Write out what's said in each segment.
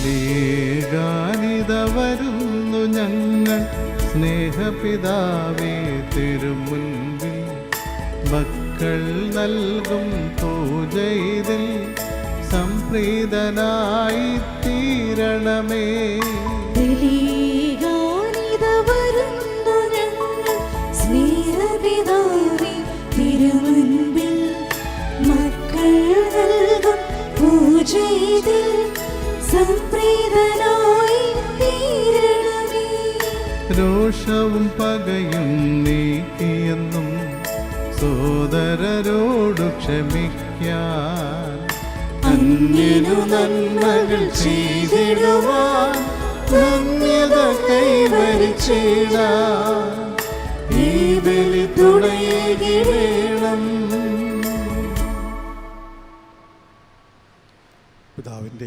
ബലിയേകാനിത വരുന്നു ഞങ്ങൾ സ്നേഹപിതാവേ തിരുമുൻപിൽ. മക്കൾ നൽകും പൂജയിൽ സംപ്രീതനായി തീരണമേ ബലിഗാനിത രോഷവും പകയും നീക്കിയെന്നും സോദരരോട് ക്ഷമിക്കാൻ അന്യനു നന്മകൾ ചെയ്തിടുവാൻ ധന്യത ഈ ബലി തുണയേകി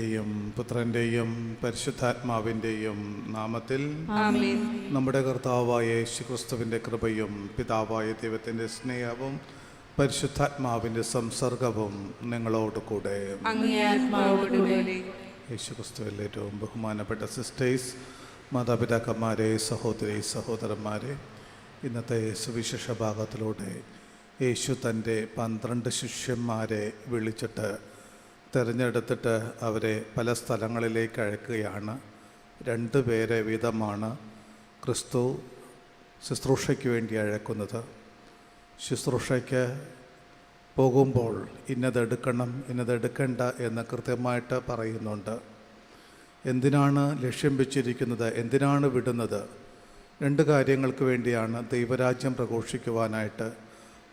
പിതാവിന്റെയും പുത്രന്റെയും പരിശുദ്ധാത്മാവിന്റെയും നാമത്തിൽ നമ്മുടെ കർത്താവായ യേശുക്രിസ്തുവിന്റെ കൃപയും പിതാവായ ദൈവത്തിന്റെ സ്നേഹവും പരിശുദ്ധാത്മാവിന്റെ സംസർഗവും നിങ്ങളോട് കൂടെ. യേശുക്രിസ്തുവിൽ ഏറ്റവും ബഹുമാനപ്പെട്ട സിസ്റ്റേഴ്സ് മാതാപിതാക്കന്മാരെ സഹോദരി സഹോദരന്മാരെ ഇന്നത്തെ സുവിശേഷ ഭാഗത്തിലൂടെ യേശു തന്റെ പന്ത്രണ്ട് ശിഷ്യന്മാരെ വിളിച്ചിട്ട് തിരഞ്ഞെടുത്തിട്ട് അവരെ പല സ്ഥലങ്ങളിലേക്ക് അയക്കുകയാണ്. രണ്ട് പേരെ വീതമാണ് ക്രിസ്തു ശുശ്രൂഷയ്ക്ക് വേണ്ടി അഴക്കുന്നത് ശുശ്രൂഷയ്ക്ക് പോകുമ്പോൾ ഇന്നതെടുക്കണം ഇന്നതെടുക്കണ്ട എന്ന് കൃത്യമായിട്ട് പറയുന്നുണ്ട്. എന്തിനാണ് ലക്ഷ്യം വെച്ചിരിക്കുന്നത്? എന്തിനാണ് വിടുന്നത്? രണ്ട് കാര്യങ്ങൾക്ക് വേണ്ടിയാണ് ദൈവരാജ്യം പ്രഘോഷിക്കുവാനായിട്ട്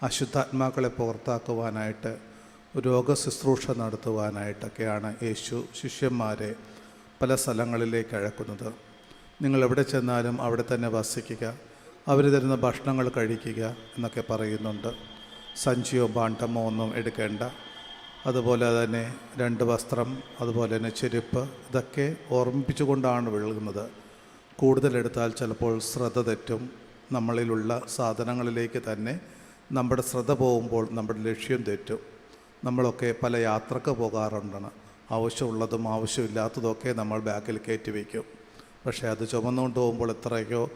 അശുദ്ധാത്മാക്കളെ പുറത്താക്കുവാനായിട്ട് രോഗശുശ്രൂഷ നടത്തുവാനായിട്ടൊക്കെയാണ് യേശു ശിഷ്യന്മാരെ പല സ്ഥലങ്ങളിലേക്ക് അഴക്കുന്നത്. നിങ്ങൾ എവിടെ ചെന്നാലും അവിടെ തന്നെ വസിക്കുക അവർ തരുന്ന ഭക്ഷണങ്ങൾ കഴിക്കുക എന്നൊക്കെ പറയുന്നുണ്ട്. സഞ്ചിയോ ബാണ്ടമോ ഒന്നും എടുക്കേണ്ട. അതുപോലെ തന്നെ രണ്ട് വസ്ത്രം അതുപോലെ തന്നെ ചെരുപ്പ് ഇതൊക്കെ ഓർമ്മിപ്പിച്ചുകൊണ്ടാണ് വിളകുന്നത് കൂടുതലെടുത്താൽ ചിലപ്പോൾ ശ്രദ്ധ തെറ്റും. നമ്മളിലുള്ള സാധനങ്ങളിലേക്ക് തന്നെ നമ്മുടെ ശ്രദ്ധ പോകുമ്പോൾ നമ്മുടെ ലക്ഷ്യം തെറ്റും. നമ്മളൊക്കെ പല യാത്രയ്ക്ക് പോകാറുണ്ടാണ് ആവശ്യമുള്ളതും ആവശ്യമില്ലാത്തതൊക്കെ നമ്മൾ ബാക്കിൽ കയറ്റി വയ്ക്കും. പക്ഷേ അത് ചുമന്നുകൊണ്ട് പോകുമ്പോൾ എത്രയൊക്കെയോ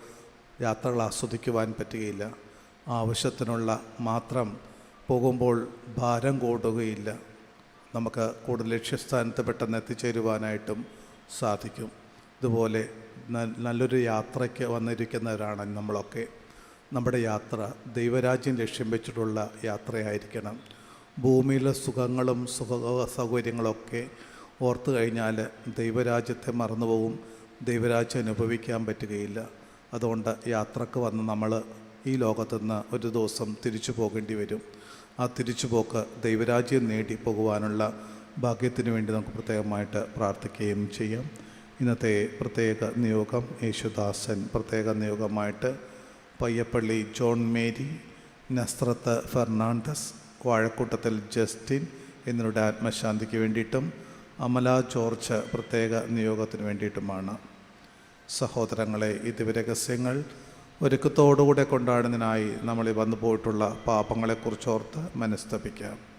യാത്രകൾ ആസ്വദിക്കുവാൻ പറ്റുകയില്ല. ആവശ്യത്തിനുള്ള മാത്രം പോകുമ്പോൾ ഭാരം കൂടുകയില്ല നമുക്ക് കൂടുതൽ ലക്ഷ്യസ്ഥാനത്ത് പെട്ടെന്ന് എത്തിച്ചേരുവാനായിട്ടും സാധിക്കും. ഇതുപോലെ നല്ലൊരു യാത്രയ്ക്ക് വന്നിരിക്കുന്നവരാണ് നമ്മളൊക്കെ. നമ്മുടെ യാത്ര ദൈവരാജ്യം ലക്ഷ്യം വെച്ചിട്ടുള്ള യാത്രയായിരിക്കണം. ഭൂമിയിലെ സുഖങ്ങളും സുഖ സൗകര്യങ്ങളൊക്കെ ഓർത്തു കഴിഞ്ഞാൽ ദൈവരാജ്യത്തെ മറന്നുപോകും ദൈവരാജ്യം അനുഭവിക്കാൻ പറ്റുകയില്ല. അതുകൊണ്ട് യാത്രയ്ക്ക് വന്ന് നമ്മൾ ഈ ലോകത്തു നിന്ന് ഒരു ദിവസം തിരിച്ചു പോകേണ്ടി വരും. ആ തിരിച്ചു തിരിച്ചുപോക്ക് ദൈവരാജ്യം നേടി പോകുവാനുള്ള ഭാഗ്യത്തിന് വേണ്ടി നമുക്ക് പ്രത്യേകമായിട്ട് പ്രാർത്ഥിക്കുകയും ചെയ്യാം. ഇന്നത്തെ പ്രത്യേക നിയോഗം യേശുദാസൻ പ്രത്യേക നിയോഗമായിട്ട് Payyappally John Mary Nazareth Fernandez Vazhakoottathil Justin എന്നിവരുടെ ആത്മശാന്തിക്ക് വേണ്ടിയിട്ടും അമല ജോർജ് പ്രത്യേക നിയോഗത്തിന് വേണ്ടിയിട്ടുമാണ്. സഹോദരങ്ങളെ ഇത് രഹസ്യങ്ങൾ ഒരുക്കത്തോടുകൂടെ കൊണ്ടാടുന്നതിനായി നമ്മൾ ഈ വന്നു പോയിട്ടുള്ള പാപങ്ങളെക്കുറിച്ചോർത്ത് മനസ്തപിക്കാം.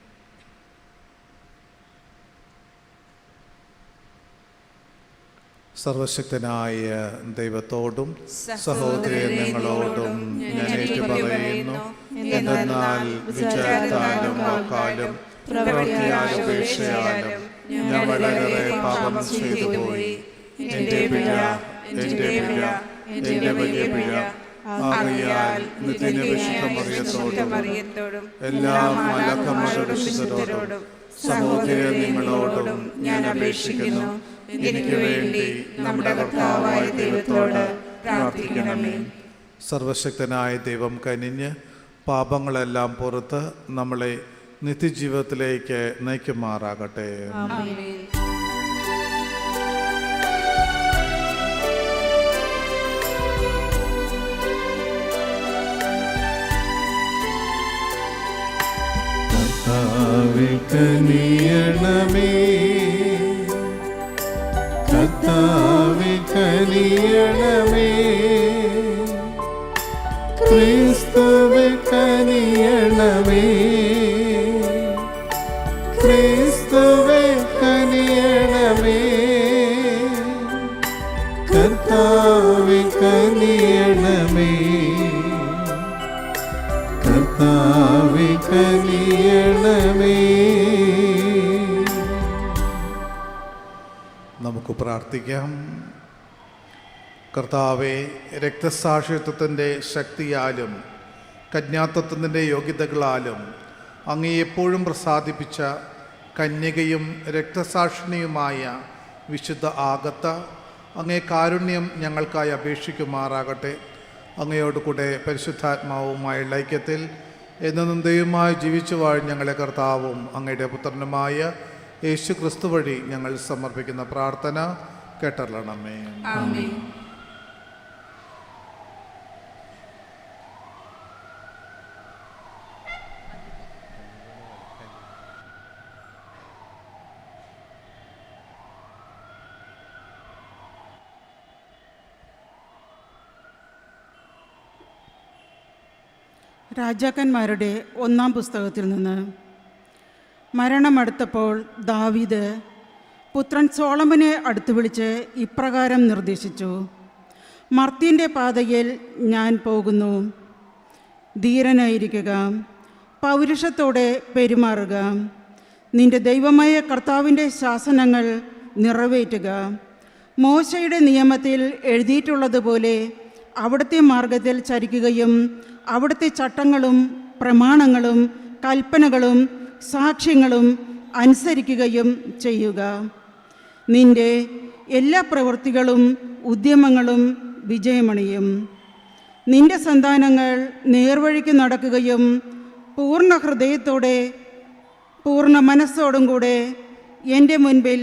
സർവശക്തനായ ദൈവത്തോടും സഹോദരി നിങ്ങളോടും ഞാൻ ഏറ്റുപറയുന്നു. എന്തെന്നാൽ വിചാരത്താലും വാക്കാലും പ്രവൃത്തിയാലും ഞാൻ വളരെ പാപം ചെയ്തു പോയി എന്റെ പിഴ എന്റെ പിഴ എന്റെ വലിയ പിഴ. ആകയാൽ വിശുദ്ധമറിയത്തോടും എല്ലാ വിശുദ്ധരോടും സഹോദര നിങ്ങളോടും ഞാൻ അപേക്ഷിക്കുന്നു. എനിക്ക് വേണ്ടി നമ്മുടെ കർത്താവായ ദൈവത്തോട് പ്രാർത്ഥിക്കണമേ. സർവശക്തനായ ദൈവം കനിഞ്ഞ് പാപങ്ങളെല്ലാം പുറത്ത് നമ്മളെ നിത്യജീവിതത്തിലേക്ക് നയിക്കുമാറാകട്ടെ. കനിയണമേ. കർത്താവെ കനിയണമേ ക്രിസ്തുവെ കനിയണമേ ക്രിസ്തുവെ കനിയണമേ കർത്താവെ കനിയണമേ കർത്താവെ കനിയണമേ നമുക്ക് പ്രാർത്ഥിക്കാം. കർത്താവെ രക്തസാക്ഷിത്വത്തിന്റെ ശക്തിയാലും കന്യാത്വത്തിന്റെ യോഗ്യതകളാലും അങ്ങ് എപ്പോഴും പ്രസാദിപ്പിച്ച കന്യകയും രക്തസാക്ഷിണിയുമായ വിശുദ്ധ ആകത്ത അങ്ങേ കാരുണ്യം ഞങ്ങൾക്കായി അപേക്ഷിക്കുമാറാകട്ടെ. അങ്ങയോട് കൂടെ പരിശുദ്ധാത്മാവുമായുള്ള ഐക്യത്തിൽ എന്നും ദൈവമായി ജീവിച്ചു വാഴും ഞങ്ങളെ കർത്താവും അങ്ങയുടെ പുത്രനുമായ യേശു ക്രിസ്തു വഴി ഞങ്ങൾ സമർപ്പിക്കുന്ന പ്രാർത്ഥന ആമേൻ. രാജാക്കന്മാരുടെ ഒന്നാം പുസ്തകത്തിൽ നിന്ന് മരണമടുത്തപ്പോൾ ദാവീദ് പുത്രൻ സോളമനെ അടുത്ത് വിളിച്ച് ഇപ്രകാരം നിർദ്ദേശിച്ചു. മർത്തിന്റെ പാതയിൽ ഞാൻ പോകുന്നു. ധീരനായിരിക്കുക. പൗരുഷത്തോടെ പെരുമാറുക. നിന്റെ ദൈവമായ കർത്താവിന്റെ ശാസനങ്ങൾ നിറവേറ്റുക. മോശയുടെ നിയമത്തിൽ എഴുതിയിട്ടുള്ളതുപോലെ അവിടുത്തെ മാർഗത്തിൽ ചരിക്കുകയും അവിടുത്തെ ചട്ടങ്ങളും പ്രമാണങ്ങളും കൽപ്പനകളും സാക്ഷ്യങ്ങളും അനുസരിക്കുകയും ചെയ്യുക. നിന്റെ എല്ലാ പ്രവൃത്തികളും ഉദ്യമങ്ങളും വിജയമണിയും. നിന്റെ സന്താനങ്ങൾ നേർവഴിക്ക് നടക്കുകയും പൂർണ ഹൃദയത്തോടെ പൂർണ മനസ്സോടും കൂടെ എന്റെ മുൻപിൽ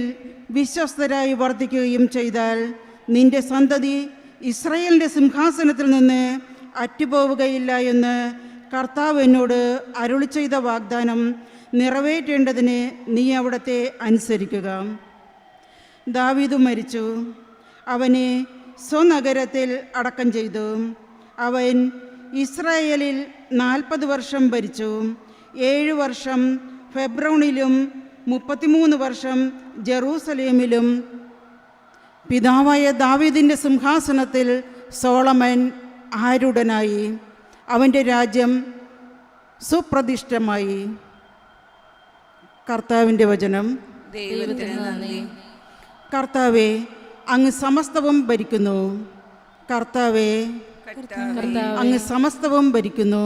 വിശ്വസ്തരായി വർദ്ധിക്കുകയും ചെയ്താൽ നിന്റെ സന്തതി ഇസ്രയേലിന്റെ സിംഹാസനത്തിൽ നിന്ന് അറ്റുപോവുകയില്ല എന്ന് കർത്താവ് എന്നോട് അരുളി ചെയ്ത വാഗ്ദാനം നിറവേറ്റേണ്ടതിന് നീ അവിടത്തെ അനുസരിക്കുക. ദാവീദ് മരിച്ചു. അവനെ സ്വനഗരത്തിൽ അടക്കം ചെയ്തു. അവൻ ഇസ്രായേലിൽ നാൽപ്പത് വർഷം ഭരിച്ചു. ഏഴ് വർഷം ഫെബ്രോണിലും മുപ്പത്തിമൂന്ന് വർഷം ജെറൂസലേമിലും. പിതാവായ ദാവീദിന്റെ സിംഹാസനത്തിൽ സോളമൻ ആരുടനായി അവന്റെ രാജ്യം സുപ്രതിഷ്ഠമായി. കർത്താവിന്റെ വചനം. ദൈവത്തിന് നന്ദി. കർത്താവെ അങ്ങ് സമസ്തവും ഭരിക്കുന്നു. കർത്താവെ അങ്ങ് സമസ്തവും ഭരിക്കുന്നു.